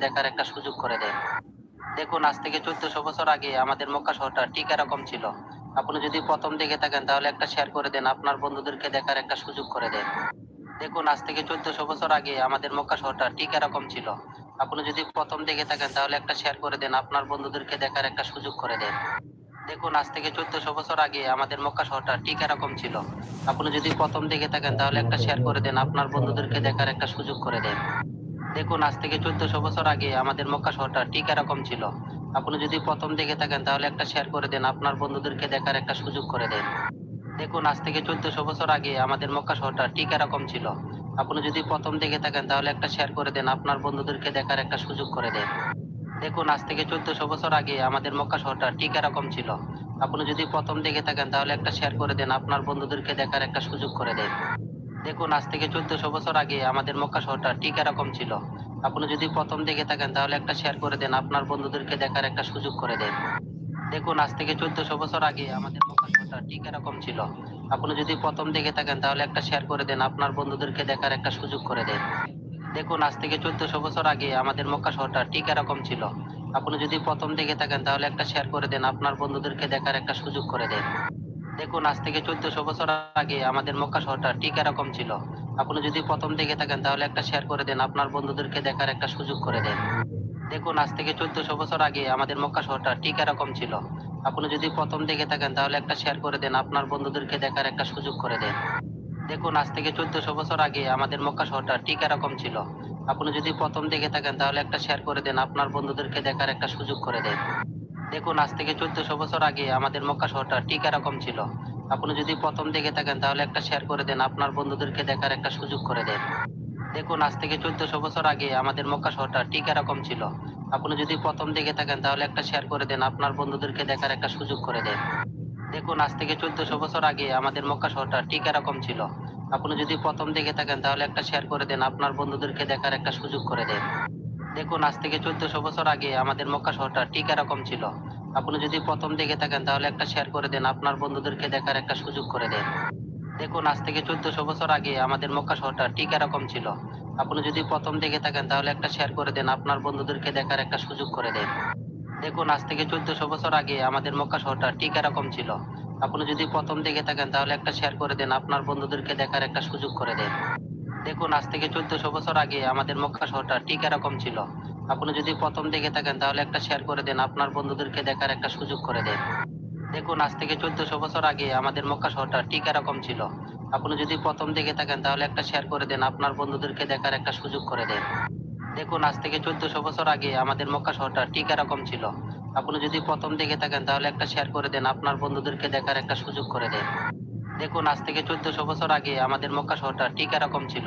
দেখার একটা সুযোগ করে দেন দেখুন, আজ থেকে চোদ্দশো বছর আগে আমাদের মক্কা শহরটা ঠিক এরকম ছিল। আপনি যদি প্রথম দেখে থাকেন, তাহলে একটা শেয়ার করে দেন, আপনার বন্ধুদেরকে দেখার একটা সুযোগ করে দেন। দেখুন, আজ থেকে চোদ্দশো বছর আগে আমাদের মক্কা শহরটা ঠিক এরকম ছিল। আপনি যদি প্রথম দেখে থাকেন, তাহলে একটা শেয়ার করে দেন, আপনার বন্ধুদেরকে দেখার একটা সুযোগ করে দেন। দেখুন, আজ থেকে চোদ্দশো বছর আগে আমাদের মক্কা শহরটা ঠিক এরকম ছিল। আপনি যদি প্রথম দেখে থাকেন, তাহলে একটা শেয়ার করে দেন, আপনার বন্ধুদেরকে দেখার একটা সুযোগ করে দেন। দেখুন, আজ থেকে চোদ্দশো বছর আগে আমাদের মক্কা শহরটা ঠিক এরকম ছিল। আপনি যদি প্রথম দেখে থাকেন, তাহলে একটা শেয়ার করে দেন, আপনার বন্ধুদেরকে দেখার একটা সুযোগ করে দেন। দেখুন, আজ থেকে চোদ্দশো বছর আগে আমাদের মক্কা শহরটা ঠিক এরকম ছিল। আপনি যদি প্রথম দেখে থাকেন, তাহলে একটা শেয়ার করে দেন, আপনার বন্ধুদেরকে দেখার একটা সুযোগ করে দেন। দেখুন, আজ থেকে চোদ্দশো বছর আগে আমাদের মক্কা শহরটা ঠিক এরকম ছিল। আপনি যদি প্রথম দেখে থাকেন, তাহলে একটা শেয়ার করে দেন, আপনার বন্ধুদেরকে দেখার একটা সুযোগ করে দেন। দেখুন, আজ থেকে চোদ্দশো বছর আগে আমাদের মক্কা শহরটা ঠিক এরকম ছিল। আপনি যদি প্রথম দেখে থাকেন, তাহলে একটা শেয়ার করে দেন, আপনার বন্ধুদেরকে দেখার একটা সুযোগ করে দেন। দেখুন, আজ থেকে চোদ্দশো বছর আগে আমাদের মক্কা শহরটা ঠিক এরকম ছিল। আপনি যদি প্রথম দেখে থাকেন, তাহলে একটা শেয়ার করে দেন, আপনার বন্ধুদেরকে দেখার একটা সুযোগ করে দেন। দেখুন, আজ থেকে চোদ্দশো বছর আগে আমাদের মক্কা শহরটা ঠিক এরকম ছিল। আপনি যদি প্রথম দেখে থাকেন, তাহলে একটা শেয়ার করে দেন, আপনার বন্ধুদেরকে দেখার একটা সুযোগ করে দেন। দেখুন, আজ থেকে চোদ্দশো বছর আগে আমাদের মক্কা শহরটা ঠিক এরকম ছিল। আপনি যদি প্রথম দেখে থাকেন, তাহলে একটা শেয়ার করে দেন, আপনার বন্ধুদেরকে দেখার একটা সুযোগ করে দেন। দেখুন, আজ থেকে চোদ্দশো বছর আগে আমাদের মক্কা শহরটা ঠিক এরকম ছিল। আপনি যদি প্রথম দেখে থাকেন, তাহলে একটা শেয়ার করে দেন, আপনার বন্ধুদেরকে দেখার একটা সুযোগ করে দেন। দেখুন, আজ থেকে চোদ্দশো বছর আগে আমাদের মক্কা শহরটা ঠিক এরকম ছিল। আপনি যদি প্রথম দেখে থাকেন, তাহলে একটা শেয়ার করে দেন, আপনার বন্ধুদেরকে দেখার একটা সুযোগ করে দেন। দেখুন, আজ থেকে চোদ্দশো বছর আগে আমাদের মক্কা শহরটা ঠিক এরকম ছিল। আপনি যদি প্রথম দেখে থাকেন, তাহলে একটা শেয়ার করে দেন, আপনার বন্ধুদেরকে দেখার একটা সুযোগ করে দেন। দেখুন, আজ থেকে চোদ্দশো বছর আগে আমাদের মক্কা শহরটা ঠিক এরকম ছিল। আপনি যদি প্রথম দেখে থাকেন, তাহলে একটা শেয়ার করে দেন, আপনার বন্ধুদেরকে দেখার একটা সুযোগ করে দেন। দেখুন, আজ থেকে চোদ্দশো বছর আগে আমাদের মক্কা শহরটা ঠিক এরকম ছিল। আপনি যদি প্রথম দেখে থাকেন, তাহলে একটা শেয়ার করে দেন, আপনার বন্ধুদেরকে দেখার একটা সুযোগ করে দেন। দেখুন, আজ থেকে চোদ্দশো বছর আগে আমাদের মক্কা শহরটা ঠিক এরকম ছিল। আপনি যদি প্রথম দেখে থাকেন, তাহলে একটা শেয়ার করে দেন, আপনার বন্ধুদেরকে দেখার একটা সুযোগ করে দেন। দেখুন, আজ থেকে চোদ্দশো বছর আগে আমাদের মক্কা শহরটা ঠিক এরকম ছিল। আপনি যদি প্রথম দেখে থাকেন, তাহলে একটা শেয়ার করে দেন, আপনার বন্ধুদেরকে দেখার একটা সুযোগ করে দেন। দেখুন, আজ থেকে চোদ্দশো বছর আগে আমাদের মক্কা শহরটা ঠিক এরকম ছিল। আপনি যদি প্রথম দেখে থাকেন, তাহলে একটা শেয়ার করে দেন, আপনার বন্ধুদেরকে দেখার একটা সুযোগ করে দেন। দেখুন, আজ থেকে চোদ্দশো বছর আগে আমাদের মক্কা শহরটা ঠিক এরকম ছিল। আপনি যদি প্রথম দেখে থাকেন, তাহলে একটা শেয়ার করে দেন, আপনার বন্ধুদেরকে দেখার একটা সুযোগ করে দেন। দেখুন, আজ থেকে চোদ্দশো বছর আগে আমাদের মক্কা শহরটা ঠিক এরকম ছিল। আপনি যদি প্রথম দেখে থাকেন, তাহলে একটা শেয়ার করে দেন, আপনার বন্ধুদেরকে দেখার একটা সুযোগ করে দেন। দেখুন, আজ থেকে চোদ্দশো বছর আগে আমাদের মক্কা শহরটা ঠিক এরকম ছিল। আপনি যদি প্রথম দেখে থাকেন, তাহলে একটা শেয়ার করে দেন, আপনার বন্ধুদেরকে দেখার একটা সুযোগ করে দেন। দেখুন, আজ থেকে চোদ্দশো বছর আগে আমাদের মক্কা শহরটা ঠিক এরকম ছিল।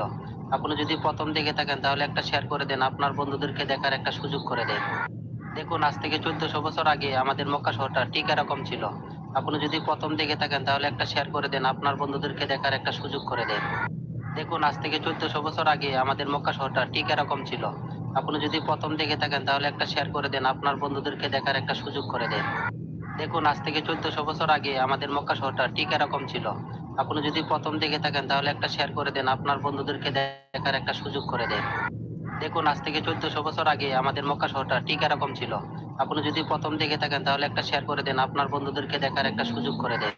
আপনি যদি প্রথম দেখে থাকেন, তাহলে একটা শেয়ার করে দেন, আপনার বন্ধুদেরকে দেখার একটা সুযোগ করে দেন। দেখুন, আজ থেকে চোদ্দশো বছর আগে আমাদের মক্কা শহরটা ঠিক এরকম ছিল। আপনি যদি প্রথম দেখে থাকেন, তাহলে একটা শেয়ার করে দেন, আপনার বন্ধুদেরকে দেখার একটা সুযোগ করে দেন। দেখুন, আজ থেকে চোদ্দশো বছর আগে আমাদের মক্কা শহরটা ঠিক এরকম ছিল। আপনি যদি প্রথম দেখে থাকেন, তাহলে একটা শেয়ার করে দেন, আপনার বন্ধুদেরকে দেখার একটা সুযোগ করে দেন। দেখুন, আজ থেকে চোদ্দশো বছর আগে আমাদের মক্কা শহরটা ঠিক এরকম ছিল। আপনি যদি প্রথম দেখে থাকেন, তাহলে একটা শেয়ার করে দেন, আপনার বন্ধুদেরকে দেখার একটা সুযোগ করে দেন। দেখুন, আজ থেকে চোদ্দশো বছর আগে আমাদের মক্কা শহরটা ঠিক এরকম ছিল। আপনি যদি প্রথম দেখে থাকেন, তাহলে একটা শেয়ার করে দেন, আপনার বন্ধুদেরকে দেখার একটা সুযোগ করে দেন।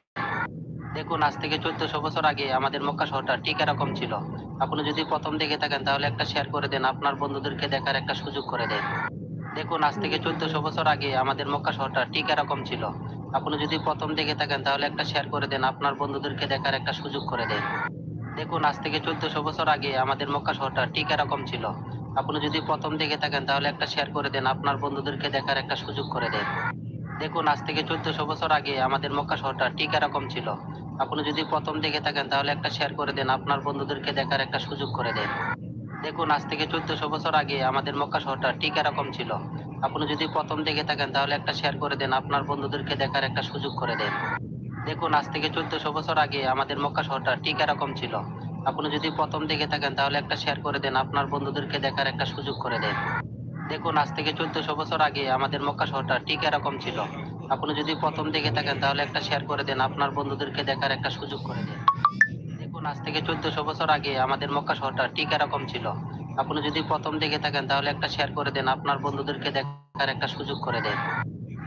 দেখুন, আজ থেকে চোদ্দশো বছর আগে আমাদের মক্কা শহরটা ঠিক এরকম ছিল। আপনি যদি প্রথম দেখে থাকেন, তাহলে একটা শেয়ার করে দেন, আপনার বন্ধুদেরকে দেখার একটা সুযোগ করে দেন। দেখুন, আজ থেকে চোদ্দশো বছর আগে আমাদের মক্কা শহরটা ঠিক এরকম ছিল। আপনি যদি প্রথম দেখে থাকেন, তাহলে একটা শেয়ার করে দেন, আপনার বন্ধুদেরকে দেখার একটা সুযোগ করে দেন। দেখুন, আজ থেকে চোদ্দশো বছর আগে আমাদের মক্কা শহরটা ঠিক এরকম ছিল। আপনি যদি প্রথম দেখে থাকেন, তাহলে একটা শেয়ার করে দেন, আপনার বন্ধুদেরকে দেখার একটা সুযোগ করে দেন। দেখুন, আজ থেকে চোদ্দশো বছর আগে আমাদের মক্কা শহরটা ঠিক এরকম ছিল। আপনি যদি প্রথম দেখে থাকেন, তাহলে একটা শেয়ার করে দেন, আপনার বন্ধুদেরকে দেখার একটা সুযোগ করে দেন। দেখুন, আজ থেকে চোদ্দশো বছর আগে আমাদের মক্কা শহরটা ঠিক এরকম ছিল। আপনি যদি প্রথম দেখে থাকেন, তাহলে একটা শেয়ার করে দেন, আপনার বন্ধুদেরকে দেখার একটা সুযোগ করে দেন। দেখুন, আজ থেকে চোদ্দশো বছর আগে আমাদের মক্কা শহরটা ঠিক এরকম ছিল। আপনি যদি প্রথম দেখে থাকেন, তাহলে একটা শেয়ার করে দেন, আপনার বন্ধুদেরকে দেখার একটা সুযোগ করে দেন। দেখুন, আজ থেকে চোদ্দশো বছর আগে আমাদের মক্কা শহরটা ঠিক এরকম ছিল। আপনি যদি প্রথম দেখে থাকেন, তাহলে একটা শেয়ার করে দেন, আপনার বন্ধুদেরকে দেখার একটা সুযোগ করে দেন। দেখুন আজ থেকে চোদ্দশো বছর আগে আমাদের মক্কা শহরটা ঠিক এরকম ছিল। আপনি যদি প্রথম দেখে থাকেন, তাহলে একটা শেয়ার করে দেন, আপনার বন্ধুদেরকে দেখার একটা সুযোগ করে দেন।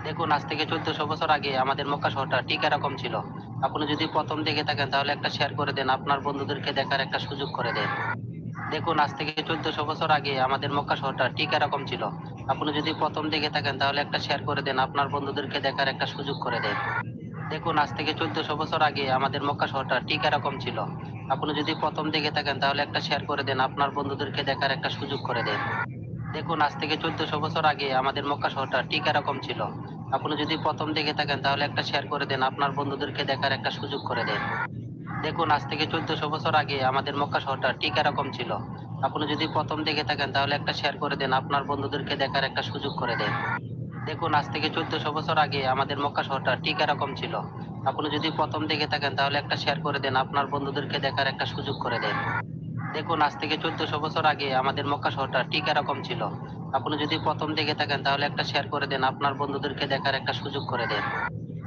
দেখুন, আজ থেকে চোদ্দশো বছর আগে আমাদের মক্কা শহরটা ঠিক এরকম ছিল। আপনি যদি প্রথম দেখে থাকেন, তাহলে একটা শেয়ার করে দেন, আপনার বন্ধুদেরকে দেখার একটা সুযোগ করে দেন। দেখুন, আজ থেকে চোদ্দশো বছর আগে আমাদের মক্কা শহরটা ঠিক এরকম ছিল। আপনি যদি প্রথম দেখে থাকেন, তাহলে একটা শেয়ার করে দেন, আপনার বন্ধুদেরকে দেখার একটা সুযোগ করে দেন। দেখুন, আজ থেকে চোদ্দশো বছর আগে আমাদের মক্কা শহরটা ঠিক এরকম ছিল। আপনি যদি প্রথম দেখে থাকেন, তাহলে একটা শেয়ার করে দেন, আপনার বন্ধুদেরকে দেখার একটা সুযোগ করে দেন। দেখুন, আজ থেকে চোদ্দশো বছর আগে আমাদের মক্কা শহরটা ঠিক এরকম ছিল। আপনি যদি প্রথম দেখে থাকেন, তাহলে একটা শেয়ার করে দেন, আপনার বন্ধুদেরকে দেখার একটা সুযোগ করে দেন। দেখুন, আজ থেকে চোদ্দশো বছর আগে আমাদের মক্কা শহরটা ঠিক এরকম ছিল। আপনি যদি প্রথম দেখে থাকেন, তাহলে একটা শেয়ার করে দেন, আপনার বন্ধুদেরকে দেখার একটা সুযোগ করে দেন। দেখুন, আজ থেকে চোদ্দশো বছর আগে আমাদের মক্কা শহরটা ঠিক এরকম ছিল। আপনি যদি প্রথম দেখে থাকেন, তাহলে একটা শেয়ার করে দেন, আপনার বন্ধুদেরকে দেখার একটা সুযোগ করে দেন। দেখুন, আজ থেকে চোদ্দশো বছর আগে আমাদের মক্কা শহরটা ঠিক এরকম ছিল। আপনি যদি প্রথম দেখে থাকেন, তাহলে একটা শেয়ার করে দেন, আপনার বন্ধুদেরকে দেখার একটা সুযোগ করে দেন।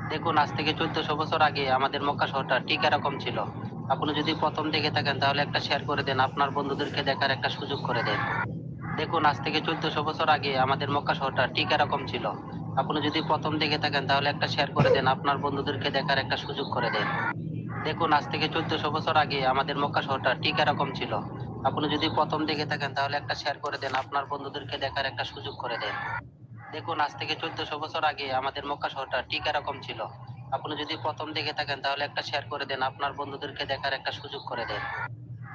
দেখুন, আজ থেকে চোদ্দশো বছর আগে আমাদের মক্কা শহরটা ঠিক এরকম ছিল। আপনি যদি প্রথম দেখে থাকেন, তাহলে একটা শেয়ার করে দেন, আপনার বন্ধুদেরকে দেখার একটা সুযোগ করে দেন। দেখুন, আজ থেকে চোদ্দশো বছর আগে আমাদের মক্কা শহরটা ঠিক এরকম ছিল। আপনি যদি প্রথম দেখে থাকেন, তাহলে একটা শেয়ার করে দেন, আপনার বন্ধুদেরকে দেখার একটা সুযোগ করে দেন। দেখুন, আজ থেকে চোদ্দশো বছর আগে আমাদের মক্কা শহরটা ঠিক এরকম ছিল। আপনি যদি প্রথম দেখে থাকেন, তাহলে একটা শেয়ার করে দেন, আপনার বন্ধুদেরকে দেখার একটা সুযোগ করে দেন। দেখুন, আজ থেকে চোদ্দশো বছর আগে আমাদের মক্কা শহরটা ঠিক এরকম ছিল। আপনি যদি প্রথম দেখে থাকেন, তাহলে একটা শেয়ার করে দেন, আপনার বন্ধুদেরকে দেখার একটা সুযোগ করে দেন।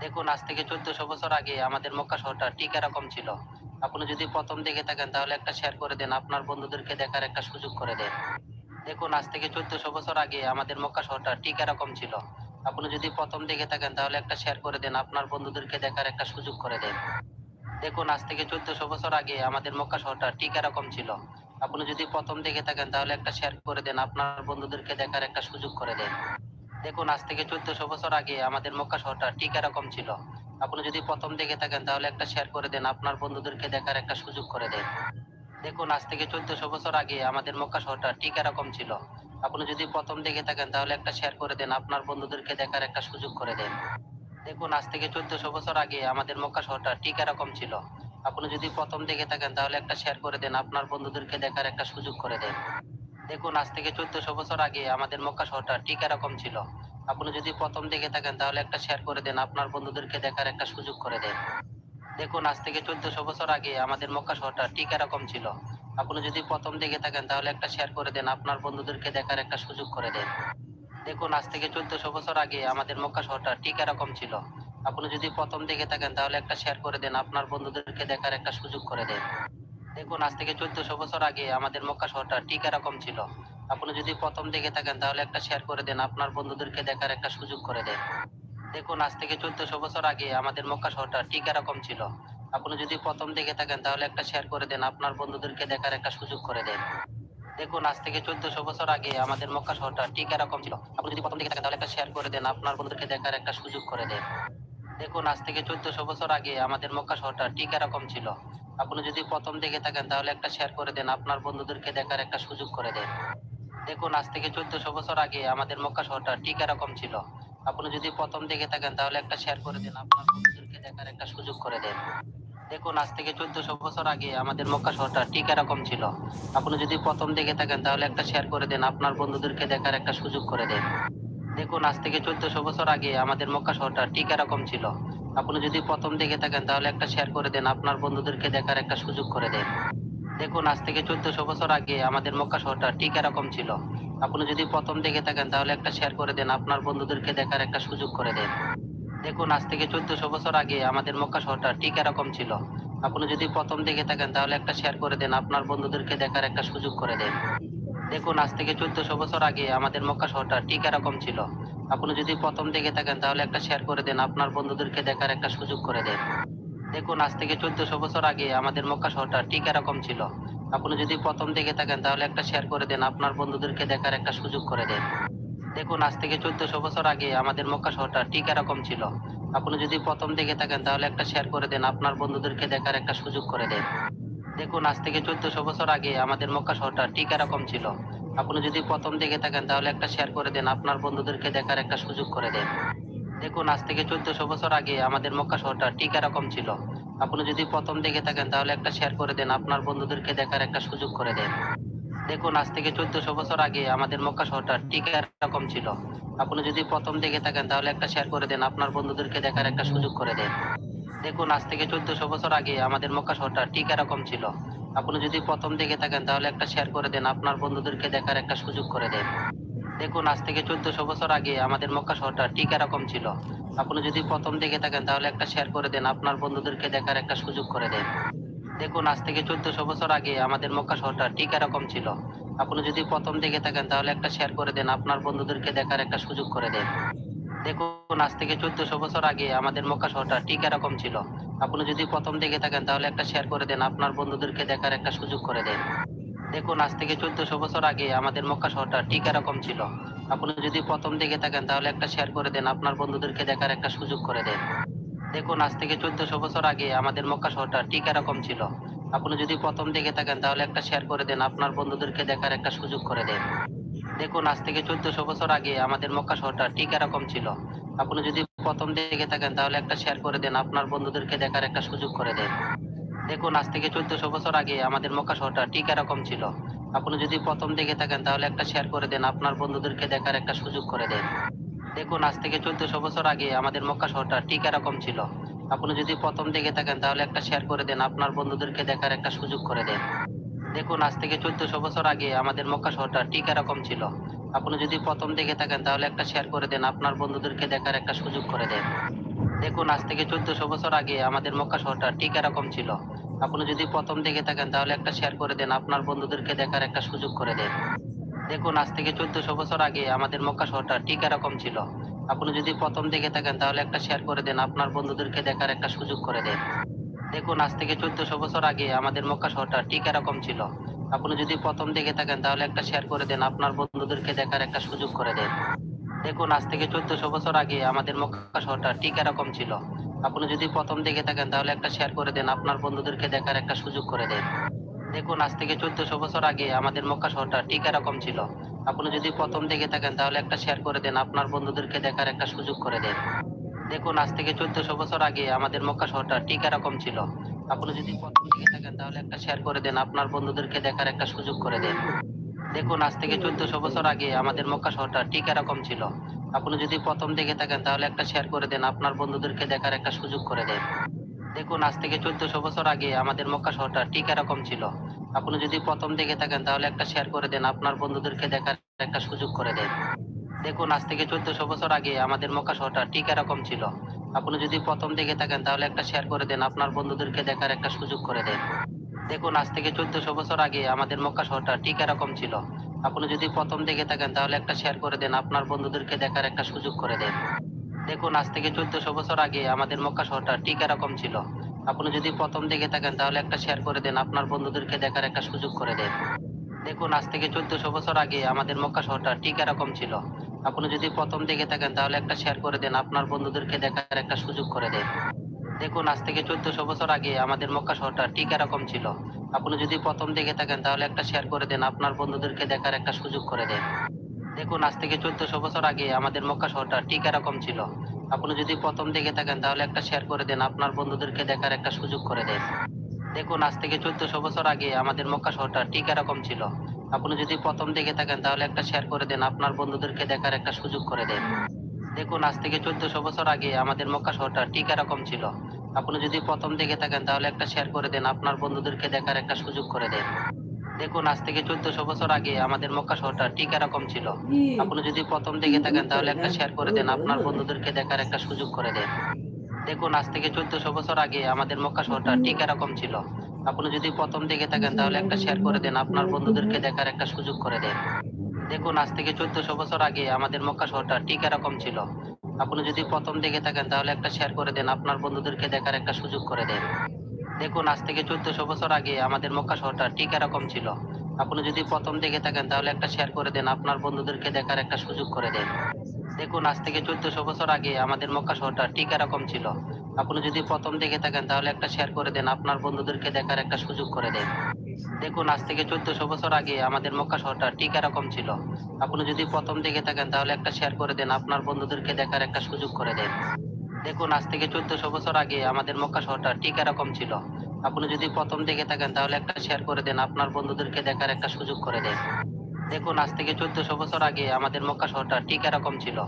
দেখুন, আজ থেকে চোদ্দশো বছর আগে আমাদের মক্কা শহরটা ঠিক এরকম ছিল। আপনি যদি প্রথম দেখে থাকেন, তাহলে একটা শেয়ার করে দেন, আপনার বন্ধুদেরকে দেখার একটা সুযোগ করে দেন। দেখুন, আজ থেকে চোদ্দশো বছর আগে আমাদের মক্কা শহরটা ঠিক এরকম ছিল। আপনি যদি প্রথম দেখে থাকেন, তাহলে একটা শেয়ার করে দেন, আপনার বন্ধুদেরকে দেখার একটা সুযোগ করে দেন। দেখুন, আজ থেকে চোদ্দশো বছর আগে আমাদের মক্কা শহরটা ঠিক এরকম ছিল। আপনি যদি প্রথম দেখে থাকেন, তাহলে একটা শেয়ার করে দেন, আপনার বন্ধুদেরকে দেখার একটা সুযোগ করে দেন। দেখুন, আজ থেকে চোদ্দশো বছর আগে আমাদের মক্কা শহরটা ঠিক এরকম ছিল। আপনি যদি প্রথম দেখে থাকেন, তাহলে একটা শেয়ার করে দেন, আপনার বন্ধুদেরকে দেখার একটা সুযোগ করে দেন। দেখুন, আজ থেকে চোদ্দশো বছর আগে আমাদের মক্কা শহরটা ঠিক এরকম ছিল। আপনি যদি প্রথম দেখে থাকেন, তাহলে একটা শেয়ার করে দেন, আপনার বন্ধুদেরকে দেখার একটা সুযোগ করে দেন। দেখুন, আজ থেকে চোদ্দশো বছর আগে আমাদের মক্কা শহরটা ঠিক এরকম ছিল। আপনি যদি প্রথম দেখে থাকেন, তাহলে একটা শেয়ার করে দেন, আপনার বন্ধুদেরকে দেখার একটা সুযোগ করে দেন। দেখুন, আজ থেকে চোদ্দশো বছর আগে আমাদের মক্কা শহরটা ঠিক এরকম ছিল। আপনি যদি প্রথম দেখে থাকেন, তাহলে একটা শেয়ার করে দেন, আপনার বন্ধুদেরকে দেখার একটা সুযোগ করে দেন। দেখুন, আজ থেকে চোদ্দশো বছর আগে আমাদের মক্কা শহরটা ঠিক এরকম ছিল। আপনি যদি প্রথম দেখে থাকেন, তাহলে একটা শেয়ার করে দেন, আপনার বন্ধুদেরকে দেখার একটা সুযোগ করে দেন। দেখুন, আজ থেকে চোদ্দশো বছর আগে আমাদের মক্কা শহরটা ঠিক এরকম ছিল। আপনি যদি প্রথম দেখে থাকেন, তাহলে একটা শেয়ার করে দেন, আপনার বন্ধুদেরকে দেখার একটা সুযোগ করে দেন। দেখুন, আজ থেকে চোদ্দশো বছর আগে আমাদের মক্কা শহরটা ঠিক এরকম ছিল। আপনি যদি প্রথম দেখে থাকেন, তাহলে একটা শেয়ার করে দেন, আপনার বন্ধুদেরকে দেখার একটা সুযোগ করে দেন। দেখুন, আজ থেকে চোদ্দশো বছর আগে আমাদের মক্কা শহরটা ঠিক এরকম ছিল। আপনি যদি প্রথম দেখে থাকেন, তাহলে একটা শেয়ার করে দেন, আপনার বন্ধুদেরকে দেখার একটা সুযোগ করে দেন। দেখুন, আজ থেকে চোদ্দশো বছর আগে আমাদের মক্কা শহরটা ঠিক এরকম ছিল। আপনি যদি প্রথম দেখে থাকেন, তাহলে একটা শেয়ার করে দেন, আপনার বন্ধুদেরকে দেখার একটা সুযোগ করে দেন। দেখুন, আজ থেকে চোদ্দশো বছর আগে আমাদের মক্কা শহরটা ঠিক এরকম ছিল। আপনি যদি প্রথম দেখে থাকেন, তাহলে একটা শেয়ার করে দেন, আপনার বন্ধুদেরকে দেখার একটা সুযোগ করে দেন। দেখুন, আজ থেকে চোদ্দশো বছর আগে আমাদের মক্কা শহরটা ঠিক এরকম ছিল। আপনি যদি প্রথম দেখে থাকেন, তাহলে একটা শেয়ার করে দেন, আপনার বন্ধুদেরকে দেখার একটা সুযোগ করে দেন। দেখুন, আজ থেকে চোদ্দশো বছর আগে আমাদের মক্কা শহরটা ঠিক এরকম ছিল। আপনি যদি প্রথম দেখে থাকেন, তাহলে একটা শেয়ার করে দেন, আপনার বন্ধুদেরকে দেখার একটা সুযোগ করে দেন। দেখুন, আজ থেকে চোদ্দশো বছর আগে আমাদের মক্কা শহরটা ঠিক এরকম ছিল। আপনি যদি প্রথম দেখে থাকেন, তাহলে একটা শেয়ার করে দেন, আপনার বন্ধুদেরকে দেখার একটা সুযোগ করে দেন। দেখুন, আজ থেকে চোদ্দশো বছর আগে আমাদের মক্কা শহরটা ঠিক এরকম ছিল। আপনি যদি প্রথম দেখে থাকেন, তাহলে একটা শেয়ার করে দেন, আপনার বন্ধুদেরকে দেখার একটা সুযোগ করে দেন। দেখুন, আজ থেকে চোদ্দশো বছর আগে আমাদের মক্কা শহরটা ঠিক এরকম ছিল। আপনি যদি প্রথম দেখে থাকেন, তাহলে একটা শেয়ার করে দেন, আপনার বন্ধুদেরকে দেখার একটা সুযোগ করে দেন। দেখুন, আজ থেকে চোদ্দশো বছর আগে আমাদের মক্কা শহরটা ঠিক এরকম ছিল। আপনি যদি প্রথম দেখে থাকেন, তাহলে একটা শেয়ার করে দেন, আপনার বন্ধুদেরকে দেখার একটা সুযোগ করে দেন। দেখুন, আজ থেকে চোদ্দশো বছর আগে আমাদের মক্কা শহরটা ঠিক এরকম ছিল। আপনি যদি প্রথম দেখে থাকেন, তাহলে একটা শেয়ার করে দেন, আপনার বন্ধুদেরকে দেখার একটা সুযোগ করে দেন। দেখুন, আজ থেকে চোদ্দশো বছর আগে আমাদের মক্কা শহরটা ঠিক এরকম ছিল। আপনি যদি প্রথম দেখে থাকেন, তাহলে একটা শেয়ার করে দেন, আপনার বন্ধুদেরকে দেখার একটা সুযোগ করে দেন। দেখুন, আজ থেকে চোদ্দশো বছর আগে আমাদের মক্কা শহরটা ঠিক এরকম ছিল। আপনি যদি প্রথম দেখে থাকেন, তাহলে একটা শেয়ার করে দেন, আপনার বন্ধুদেরকে দেখার একটা সুযোগ করে দেন। দেখুন, আজ থেকে চোদ্দশো বছর আগে আমাদের মক্কা শহরটা ঠিক এরকম ছিল। আপনি যদি প্রথম দেখে থাকেন, তাহলে একটা শেয়ার করে দেন, আপনার বন্ধুদেরকে দেখার একটা সুযোগ করে দেন। দেখুন, আজ থেকে চোদ্দশো বছর আগে আমাদের মক্কা শহরটা ঠিক এরকম ছিল। আপনি যদি প্রথম দেখে থাকেন, তাহলে একটা শেয়ার করে দেন, আপনার বন্ধুদেরকে দেখার একটা সুযোগ করে দেন। দেখুন, আজ থেকে চোদ্দশো বছর আগে আমাদের মক্কা শহরটা ঠিক এরকম ছিল। আপনি যদি প্রথম দেখে থাকেন, তাহলে একটা শেয়ার করে দেন, আপনার বন্ধুদেরকে দেখার একটা সুযোগ করে দেন। দেখুন, আজ থেকে চোদ্দশো বছর আগে আমাদের মক্কা শহরটা ঠিক এরকম ছিল। আপনি যদি প্রথম দেখে থাকেন, তাহলে একটা শেয়ার করে দেন, আপনার বন্ধুদেরকে দেখার একটা সুযোগ করে দেন। দেখুন, আজ থেকে চোদ্দশো বছর আগে আমাদের মক্কা শহরটা ঠিক এরকম ছিল। আপনি যদি প্রথম দেখে থাকেন, তাহলে একটা শেয়ার করে দেন, আপনার বন্ধুদেরকে দেখার একটা সুযোগ করে দেন। দেখুন, আজ থেকে চোদ্দশো বছর আগে আমাদের মক্কা শহরটা ঠিক এরকম ছিল। আপনি যদি প্রথম দেখে থাকেন, তাহলে একটা শেয়ার করে দেন, আপনার বন্ধুদেরকে দেখার একটা সুযোগ করে দেন। দেখুন, আজ থেকে চোদ্দশো বছর আগে আমাদের মক্কা শহরটা ঠিক এরকম ছিল। আপনি যদি প্রথম দেখে থাকেন, তাহলে একটা শেয়ার করে দেন, আপনার বন্ধুদেরকে দেখার একটা সুযোগ করে দেন। দেখুন, আজ থেকে চোদ্দশো বছর আগে আমাদের মক্কা শহরটা ঠিক এরকম ছিল। আপনি যদি প্রথম দেখে থাকেন, তাহলে একটা শেয়ার করে দেন, আপনার বন্ধুদেরকে দেখার একটা সুযোগ করে দেন। দেখুন, আজ থেকে চোদ্দশো বছর আগে আমাদের মক্কা শহরটা ঠিক এরকম ছিল। আপনি যদি প্রথম দেখে থাকেন, তাহলে একটা শেয়ার করে দেন, আপনার বন্ধুদেরকে দেখার একটা সুযোগ করে দেন। দেখুন, আজ থেকে চোদ্দশো বছর আগে আমাদের মক্কা শহরটা ঠিক এরকম ছিল। আপনি যদি প্রথম দেখে থাকেন, তাহলে একটা শেয়ার করে দেন, আপনার বন্ধুদেরকে দেখার একটা সুযোগ করে দেন। দেখুন, আজ থেকে চোদ্দশো বছর আগে আমাদের মক্কা শহরটা ঠিক এরকম ছিল। আপনি যদি প্রথম দেখে থাকেন, তাহলে একটা শেয়ার করে দেন, আপনার বন্ধুদেরকে দেখার একটা সুযোগ করে দেন। দেখুন, আজ থেকে চোদ্দশো বছর আগে আমাদের মক্কা শহরটা ঠিক এরকম ছিল। আপনি যদি প্রথম দেখে থাকেন, তাহলে একটা শেয়ার করে দেন, আপনার বন্ধুদেরকে দেখার একটা সুযোগ করে দেন। দেখুন, আজ থেকে চোদ্দশো বছর আগে আমাদের মক্কা শহরটা ঠিক এরকম ছিল। আপনি যদি প্রথম দেখে থাকেন, তাহলে একটা শেয়ার করে দেন, আপনার বন্ধুদেরকে দেখার একটা সুযোগ করে দেন। দেখুন, আজ থেকে চোদ্দশো বছর আগে আমাদের মক্কা শহরটা ঠিক এরকম ছিল। আপনি যদি প্রথম দেখে থাকেন, তাহলে একটা শেয়ার করে দেন, আপনার বন্ধুদেরকে দেখার একটা সুযোগ করে দেন। দেখুন, আজ থেকে চোদ্দশো বছর আগে আমাদের মক্কা শহরটা ঠিক এরকম ছিল। আপনি যদি প্রথম দেখে থাকেন, তাহলে একটা শেয়ার করে দেন, আপনার বন্ধুদেরকে দেখার একটা সুযোগ করে দেন। দেখুন, আজ থেকে চোদ্দশো বছর আগে আমাদের মক্কা শহরটা ঠিক এরকম ছিল। আপনি যদি প্রথম দেখে থাকেন, তাহলে একটা শেয়ার করে দেন, আপনার বন্ধুদেরকে দেখার একটা সুযোগ করে দেন। দেখুন, আজ থেকে চোদ্দশো বছর আগে আমাদের মক্কা শহরটা ঠিক এরকম ছিল। আপনি যদি প্রথম দেখে থাকেন, তাহলে একটা শেয়ার করে দেন, আপনার বন্ধুদেরকে দেখার একটা সুযোগ করে দেন। দেখুন, আজ থেকে চোদ্দশো বছর আগে আমাদের মক্কা শহরটা ঠিক এরকম ছিল। আপনি যদি প্রথম দেখে থাকেন, তাহলে একটা শেয়ার করে দেন, আপনার বন্ধুদেরকে দেখার একটা সুযোগ করে দেন। দেখুন, আজ থেকে চোদ্দশো বছর আগে আমাদের মক্কা শহরটা ঠিক এরকম ছিল। আপনি যদি প্রথম দেখে থাকেন, তাহলে একটা শেয়ার করে দেন, আপনার বন্ধুদেরকে দেখার একটা সুযোগ করে দেন। দেখুন, আজ থেকে চোদ্দশো বছর আগে আমাদের মক্কা শহরটা ঠিক এরকম ছিল। আপনি যদি প্রথম দেখে থাকেন, তাহলে একটা শেয়ার করে দেন, আপনার বন্ধুদেরকে দেখার একটা সুযোগ করে দেন। দেখুন, আজ থেকে চোদ্দশো বছর আগে আমাদের মক্কা শহরটা ঠিক এরকম ছিল। আপনি যদি প্রথম দেখে থাকেন, তাহলে একটা শেয়ার করে দেন, আপনার বন্ধুদেরকে দেখার একটা সুযোগ করে দেন। দেখুন, আজ থেকে চোদ্দশো বছর আগে আমাদের মক্কা শহরটা ঠিক এরকম ছিল। আপনি যদি প্রথম দেখে থাকেন, তাহলে একটা শেয়ার করে দেন, আপনার বন্ধুদেরকে দেখার একটা সুযোগ করে দেন। দেখুন, আজ থেকে চোদ্দশো বছর আগে আমাদের মক্কা শহরটা ঠিক এরকম ছিল। আপনি যদি প্রথম দেখে থাকেন, তাহলে একটা শেয়ার করে দেন, আপনার বন্ধুদেরকে দেখার একটা সুযোগ করে দেন। দেখুন, আজ থেকে চোদ্দশো বছর আগে আমাদের মক্কা শহরটা ঠিক এরকম ছিল। আপনি যদি প্রথম দেখে থাকেন, তাহলে একটা শেয়ার করে দেন, আপনার বন্ধুদেরকে দেখার একটা সুযোগ করে দেন। দেখুন, আজ থেকে চোদ্দশো বছর আগে আমাদের মক্কা শহরটা ঠিক এরকম ছিল। আপনি যদি প্রথম দেখে থাকেন, তাহলে একটা শেয়ার করে দেন, আপনার বন্ধুদেরকে দেখার একটা সুযোগ করে দেন। দেখুন, আজ থেকে চোদ্দশো বছর আগে আমাদের মক্কা শহরটা ঠিক এরকম ছিল। আপনি যদি প্রথম দেখে থাকেন, তাহলে একটা শেয়ার করে দেন, আপনার বন্ধুদেরকে দেখার একটা সুযোগ করে দেন। দেখুন, আজ থেকে চোদ্দশো বছর আগে আমাদের মক্কা শহরটা ঠিক এরকম ছিল। আপনি যদি প্রথম দেখে থাকেন, তাহলে একটা শেয়ার করে দেন, আপনার বন্ধুদেরকে দেখার একটা সুযোগ করে দেন। দেখুন, আজ থেকে চোদ্দশো বছর আগে আমাদের মক্কা শহরটা ঠিক এরকম ছিল। আপনি যদি প্রথম দেখে থাকেন, তাহলে একটা শেয়ার করে দেন, আপনার বন্ধুদেরকে দেখার একটা সুযোগ করে দেন। দেখুন, আজ থেকে চোদ্দশো বছর আগে আমাদের মক্কা শহরটা ঠিক এরকম ছিল। আপনি যদি প্রথম দেখে থাকেন, তাহলে একটা শেয়ার করে দেন, আপনার বন্ধুদেরকে দেখার একটা সুযোগ করে দেন। দেখুন, আজ থেকে চোদ্দশো বছর আগে আমাদের মক্কা শহরটা ঠিক এরকম ছিল। আপনি যদি প্রথম দেখে থাকেন তাহলে একটা শেয়ার করে দেন। আপনার বন্ধুদেরকে দেখার একটা সুযোগ করে দেন। দেখুন আজ থেকে চোদ্দশো বছর আগে আমাদের মক্কা শহরটা ঠিক এরকম ছিল। আপনি যদি প্রথম দেখে থাকেন তাহলে একটা শেয়ার করে দেন। আপনার বন্ধুদেরকে দেখার একটা সুযোগ করে দেন। দেখুন আজ থেকে চোদ্দশো বছর আগে আমাদের মক্কা শহরটা ঠিক এরকম ছিল। আপনি যদি প্রথম দেখে থাকেন তাহলে একটা শেয়ার করে দেন। আপনার বন্ধুদেরকে দেখার একটা সুযোগ করে দেন। দেখুন আজ থেকে চোদ্দশো বছর আগে আমাদের মক্কা শহরটা ঠিক এরকম ছিল। আপনি যদি প্রথম দেখে থাকেন, তাহলে একটা শেয়ার করে দেন, আপনার বন্ধুদেরকে দেখার একটা সুযোগ করে দেন। দেখুন, আজ থেকে চোদ্দশো বছর আগে আমাদের মক্কা শহরটা ঠিক এরকম ছিল। আপনি যদি প্রথম দেখে থাকেন, তাহলে একটা শেয়ার করে দেন, আপনার বন্ধুদেরকে দেখার একটা সুযোগ করে দেন। দেখুন, আজ থেকে চোদ্দশো বছর আগে আমাদের মক্কা শহরটা ঠিক এরকম ছিল। আপনি যদি প্রথম দেখে থাকেন, তাহলে একটা শেয়ার করে দেন, আপনার বন্ধুদেরকে দেখার একটা সুযোগ করে দেন। দেখুন, আজ থেকে চোদ্দশো বছর আগে আমাদের মক্কা শহরটা ঠিক এরকম ছিল।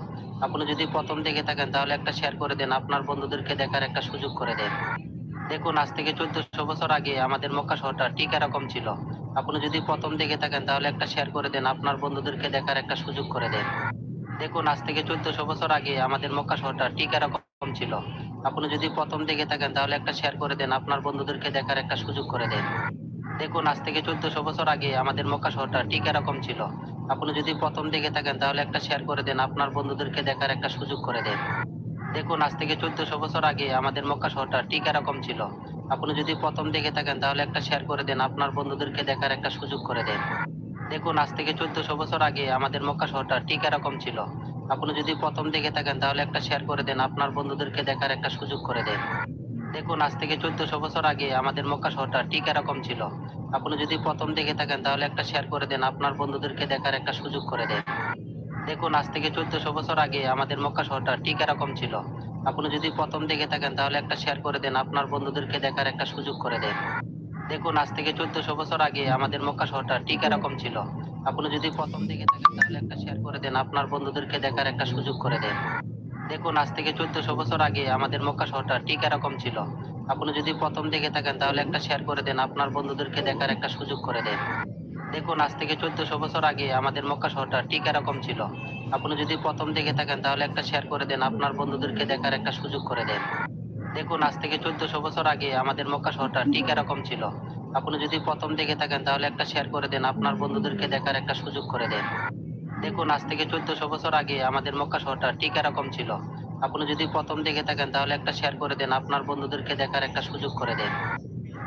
আপনি যদি প্রথম দেখে থাকেন, তাহলে একটা শেয়ার করে দেন, আপনার বন্ধুদেরকে দেখার একটা সুযোগ করে দেন। দেখুন, আজ থেকে চোদ্দশো বছর আগে আমাদের মক্কা শহরটা ঠিক এরকম ছিল। আপনি যদি প্রথম দেখে থাকেন, তাহলে একটা শেয়ার করে দেন, আপনার বন্ধুদেরকে দেখার একটা সুযোগ করে দেন। দেখুন, আজ থেকে চোদ্দশো বছর আগে আমাদের মক্কা শহরটা ঠিক এরকম ছিল। আপনি যদি প্রথম দেখে থাকেন, তাহলে একটা শেয়ার করে দেন, আপনার বন্ধুদেরকে দেখার একটা সুযোগ করে দেন। দেখুন, আজ থেকে চোদ্দশো বছর আগে আমাদের মক্কা শহরটা ঠিক এরকম ছিল। আপনি যদি প্রথম দেখে থাকেন, তাহলে একটা শেয়ার করে দেন, আপনার বন্ধুদেরকে দেখার একটা সুযোগ করে দেন। দেখুন, আজ থেকে চোদ্দশো বছর আগে আমাদের মক্কা শহরটা ঠিক এরকম ছিল। আপনি যদি প্রথম দেখে থাকেন, তাহলে একটা শেয়ার করে দেন, আপনার বন্ধুদেরকে দেখার একটা সুযোগ করে দেন। দেখুন, আজ থেকে চোদ্দশো বছর আগে আমাদের মক্কা শহরটা ঠিক এরকম ছিল। আপনি যদি প্রথম দেখে থাকেন, তাহলে একটা শেয়ার করে দেন, আপনার বন্ধুদেরকে দেখার একটা সুযোগ করে দেন। দেখুন, আজ থেকে চোদ্দশো বছর আগে আমাদের মক্কা শহরটা ঠিক এরকম ছিল। আপনি যদি প্রথম দেখে থাকেন, তাহলে একটা শেয়ার করে দেন, আপনার বন্ধুদেরকে দেখার একটা সুযোগ করে দেন। দেখুন, আজ থেকে চোদ্দশো বছর আগে আমাদের মক্কা শহরটা ঠিক এরকম ছিল। আপনি যদি প্রথম দেখে থাকেন, তাহলে একটা শেয়ার করে দেন, আপনার বন্ধুদেরকে দেখার একটা সুযোগ করে দেন। দেখুন, আজ থেকে চোদ্দশো বছর আগে আমাদের মক্কা শহরটা ঠিক এরকম ছিল। আপনি যদি প্রথম দেখে থাকেন, তাহলে একটা শেয়ার করে দেন, আপনার বন্ধুদেরকে দেখার একটা সুযোগ করে দেন। দেখুন, আজ থেকে চোদ্দশো বছর আগে আমাদের মক্কা শহরটা ঠিক এরকম ছিল। আপনি যদি প্রথম দেখে থাকেন, তাহলে একটা শেয়ার করে দেন, আপনার বন্ধুদেরকে দেখার একটা সুযোগ করে দেন। দেখুন, আজ থেকে চোদ্দশো বছর আগে আমাদের মক্কা শহরটা ঠিক এরকম ছিল। আপনি যদি প্রথম দেখে থাকেন, তাহলে একটা শেয়ার করে দেন, আপনার বন্ধুদেরকে দেখার একটা সুযোগ করে দেন। দেখুন, আজ থেকে চোদ্দশো বছর আগে আমাদের মক্কা শহরটা ঠিক এরকম ছিল। আপনি যদি প্রথম দেখে থাকেন, তাহলে একটা শেয়ার করে দেন, আপনার বন্ধুদেরকে দেখার একটা সুযোগ করে দেন। দেখুন, আজ থেকে চোদ্দশো বছর আগে আমাদের মক্কা শহরটা ঠিক এরকম ছিল। আপনি যদি প্রথম দেখে থাকেন, তাহলে একটা শেয়ার করে দেন, আপনার বন্ধুদেরকে দেখার একটা সুযোগ করে দেন।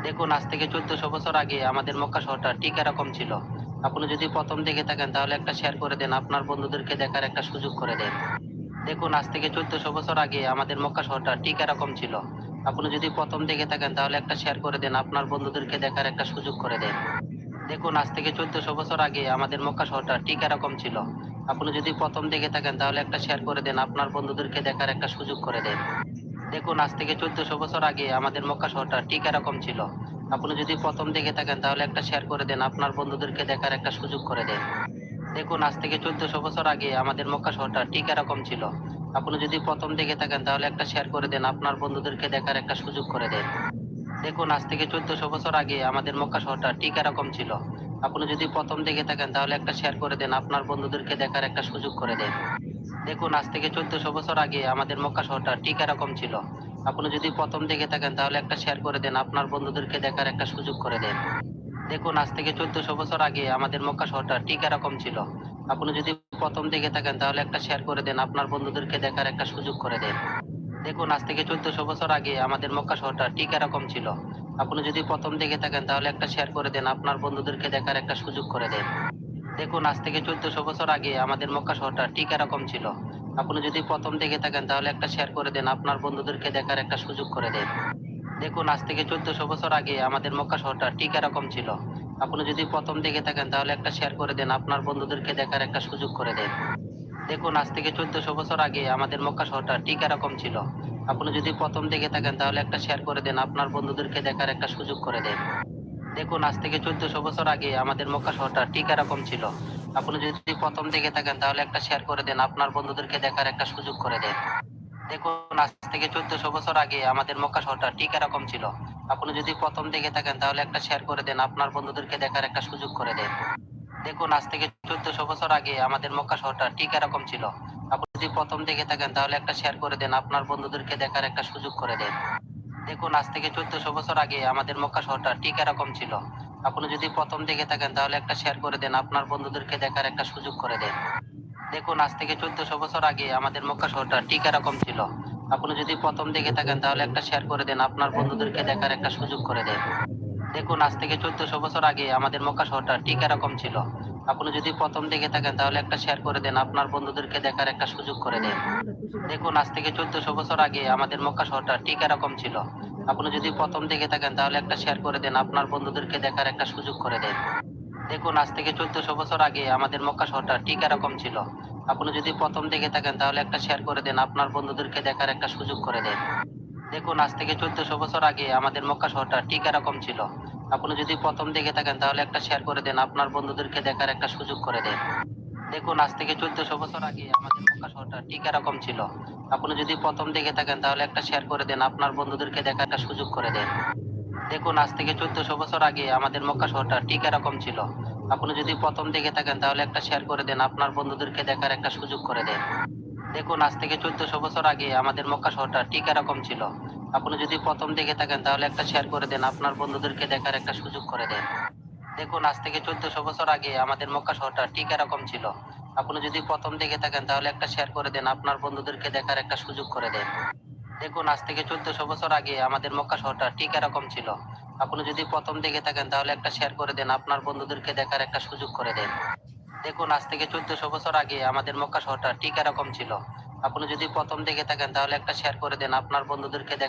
দেখুন, আজ থেকে চোদ্দশো বছর আগে আমাদের মক্কা শহরটা ঠিক এরকম ছিল। আপনি যদি প্রথম দেখে থাকেন, তাহলে একটা শেয়ার করে দেন, আপনার বন্ধুদেরকে দেখার একটা সুযোগ করে দেন। দেখুন, আজ থেকে চোদ্দশো বছর আগে আমাদের মক্কা শহরটা ঠিক এরকম ছিল। আপনি যদি প্রথম দেখে থাকেন, তাহলে একটা শেয়ার করে দেন, আপনার বন্ধুদেরকে দেখার একটা সুযোগ করে দেন। দেখুন, আজ থেকে চোদ্দশো বছর আগে আমাদের মক্কা শহরটা ঠিক এরকম ছিল। আপনি যদি প্রথম দেখে থাকেন, তাহলে একটা শেয়ার করে দেন, আপনার বন্ধুদেরকে দেখার একটা সুযোগ করে দেন। দেখুন, আজ থেকে চোদ্দশো বছর আগে আমাদের মক্কা শহরটা ঠিক এরকম ছিল। আপনি যদি প্রথম দেখে থাকেন, তাহলে একটা শেয়ার করে দেন, আপনার বন্ধুদেরকে দেখার একটা সুযোগ করে দেন। দেখুন, আজ থেকে চোদ্দশো বছর আগে আমাদের মক্কা শহরটা ঠিক এরকম ছিল। আপনি যদি প্রথম দেখে থাকেন, তাহলে একটা শেয়ার করে দেন, আপনার বন্ধুদেরকে দেখার একটা সুযোগ করে দেন। দেখুন, আজ থেকে চোদ্দশো বছর আগে আমাদের মক্কা শহরটা ঠিক এরকম ছিল। আপনি যদি প্রথম দেখে থাকেন, তাহলে একটা শেয়ার করে দেন, আপনার বন্ধুদেরকে দেখার একটা সুযোগ করে দেন। দেখুন, আজ থেকে চোদ্দশো বছর আগে আমাদের মক্কা শহরটা ঠিক এরকম ছিল। আপনি যদি প্রথম দেখে থাকেন, তাহলে একটা শেয়ার করে দেন, আপনার বন্ধুদেরকে দেখার একটা সুযোগ করে দেন। দেখুন, আজ থেকে চোদ্দশো বছর আগে আমাদের মক্কা শহরটা ঠিক এরকম ছিল। আপনি যদি প্রথম দেখে থাকেন, তাহলে একটা শেয়ার করে দেন, আপনার বন্ধুদেরকে দেখার একটা সুযোগ করে দেন। দেখুন, আজ থেকে চোদ্দশো বছর আগে আমাদের মক্কা শহরটা ঠিক এরকম ছিল। আপনি যদি প্রথম দেখে থাকেন, তাহলে একটা শেয়ার করে দেন, আপনার বন্ধুদেরকে দেখার একটা সুযোগ করে দেন। দেখুন, আজ থেকে চোদ্দশো বছর আগে আমাদের মক্কা শহরটা ঠিক এরকম ছিল। আপনি যদি প্রথম দেখে থাকেন, তাহলে একটা শেয়ার করে দেন, আপনার বন্ধুদেরকে দেখার একটা সুযোগ করে দেন। দেখুন, আজ থেকে চোদ্দশো বছর আগে আমাদের মক্কা শহরটা ঠিক এরকম ছিল। আপনি যদি প্রথম দেখে থাকেন, তাহলে একটা শেয়ার করে দেন, আপনার বন্ধুদেরকে দেখার একটা সুযোগ করে দেন। দেখুন, আজ থেকে চোদ্দশো বছর আগে আমাদের মক্কা শহরটা ঠিক এরকম ছিল। আপনি যদি প্রথম দেখে থাকেন, তাহলে একটা শেয়ার করে দেন, আপনার বন্ধুদেরকে দেখার একটা সুযোগ করে দেন। দেখুন, আজ থেকে চোদ্দশো বছর আগে আমাদের মক্কা শহরটা ঠিক এরকম ছিল। আপনি যদি প্রথম দেখে থাকেন, তাহলে একটা শেয়ার করে দেন, আপনার বন্ধুদেরকে দেখার একটা সুযোগ করে দেন। দেখুন, আজ থেকে চোদ্দশো বছর আগে আমাদের মক্কা শহরটা ঠিক এরকম ছিল। আপনি যদি প্রথম দেখে থাকেন, তাহলে একটা শেয়ার করে দেন, আপনার বন্ধুদেরকে দেখার একটা সুযোগ করে দেন। দেখুন, আজ থেকে চোদ্দশো বছর আগে আমাদের মক্কা শহরটা ঠিক এরকম ছিল। আপনি যদি প্রথম দেখে থাকেন, তাহলে একটা শেয়ার করে দেন, আপনার বন্ধুদেরকে দেখার একটা সুযোগ করে দেন। দেখুন, আজ থেকে চোদ্দশো বছর আগে আমাদের মক্কা শহরটা ঠিক এরকম ছিল। আপনি যদি প্রথম দেখে থাকেন, তাহলে একটা শেয়ার করে দেন, আপনার বন্ধুদেরকে দেখার একটা সুযোগ করে দেন। দেখুন, আজ থেকে চোদ্দশো বছর আগে আমাদের মক্কা শহরটা ঠিক এরকম ছিল। আপনি যদি প্রথম দেখে থাকেন, তাহলে একটা শেয়ার করে দেন, আপনার বন্ধুদেরকে দেখার একটা সুযোগ করে দেন। দেখুন, আজ থেকে চোদ্দশো বছর আগে আমাদের মক্কা শহরটা ঠিক এরকম ছিল। আপনি যদি প্রথম দেখে থাকেন, তাহলে একটা শেয়ার করে দেন, আপনার বন্ধুদেরকে দেখার একটা সুযোগ করে দেন। দেখুন, আজ থেকে চোদ্দশো বছর আগে আমাদের মক্কা শহরটা ঠিক এরকম ছিল। আপনি যদি প্রথম দেখে থাকেন, তাহলে একটা শেয়ার করে দেন, আপনার বন্ধুদেরকে দেখার একটা সুযোগ করে দেন। দেখুন, আজ থেকে চোদ্দশো বছর আগে আমাদের মক্কা শহরটা ঠিক এরকম ছিল। আপনি যদি প্রথম দেখে থাকেন, তাহলে একটা শেয়ার করে দেন, আপনার বন্ধুদেরকে দেখার একটা সুযোগ করে দেন। দেখুন, আজ থেকে চোদ্দশো বছর আগে আমাদের মক্কা শহরটা ঠিক এরকম ছিল। আপনি যদি প্রথম দেখে থাকেন, তাহলে একটা শেয়ার করে দেন, আপনার বন্ধুদেরকে দেখার একটা সুযোগ করে দেন। দেখুন, আজ থেকে চোদ্দশো বছর আগে আমাদের মক্কা শহরটা ঠিক এরকম ছিল। আপনি যদি প্রথম দেখে থাকেন, তাহলে একটা শেয়ার করে দেন, আপনার বন্ধুদেরকে দেখার একটা সুযোগ করে দেন। দেখুন, আজ থেকে চোদ্দশো বছর আগে আমাদের মক্কা শহরটা ঠিক এরকম ছিল। আপনি যদি প্রথম দেখে থাকেন, তাহলে একটা শেয়ার করে দেন, আপনার বন্ধুদেরকে দেখার একটা সুযোগ করে দেন। দেখুন, আজ থেকে চোদ্দশো বছর আগে আমাদের মক্কা শহরটা ঠিক এরকম ছিল। আপনি যদি প্রথম দেখে থাকেন, তাহলে একটা শেয়ার করে দেন, আপনার বন্ধুদেরকে দেখার একটা সুযোগ করে দেন। দেখুন, আজ থেকে চোদ্দশো বছর আগে আমাদের মক্কা শহরটা ঠিক এরকম ছিল। আপনি যদি প্রথম দেখে থাকেন, তাহলে একটা শেয়ার করে দেন, আপনার বন্ধুদেরকে দেখার একটা সুযোগ করে দেন। দেখুন, আজ থেকে চোদ্দশো বছর আগে আমাদের মক্কা শহরটা ঠিক এরকম ছিল। আপনি যদি প্রথম দেখে থাকেন, তাহলে একটা শেয়ার করে দেন, আপনার বন্ধুদেরকে দেখার একটা সুযোগ করে দেন। দেখুন, আজ থেকে চোদ্দশো বছর আগে আমাদের মক্কা শহরটা ঠিক এরকম ছিল। আপনি যদি প্রথম দেখে থাকেন, তাহলে একটা শেয়ার করে দেন, আপনার বন্ধুদেরকে দেখার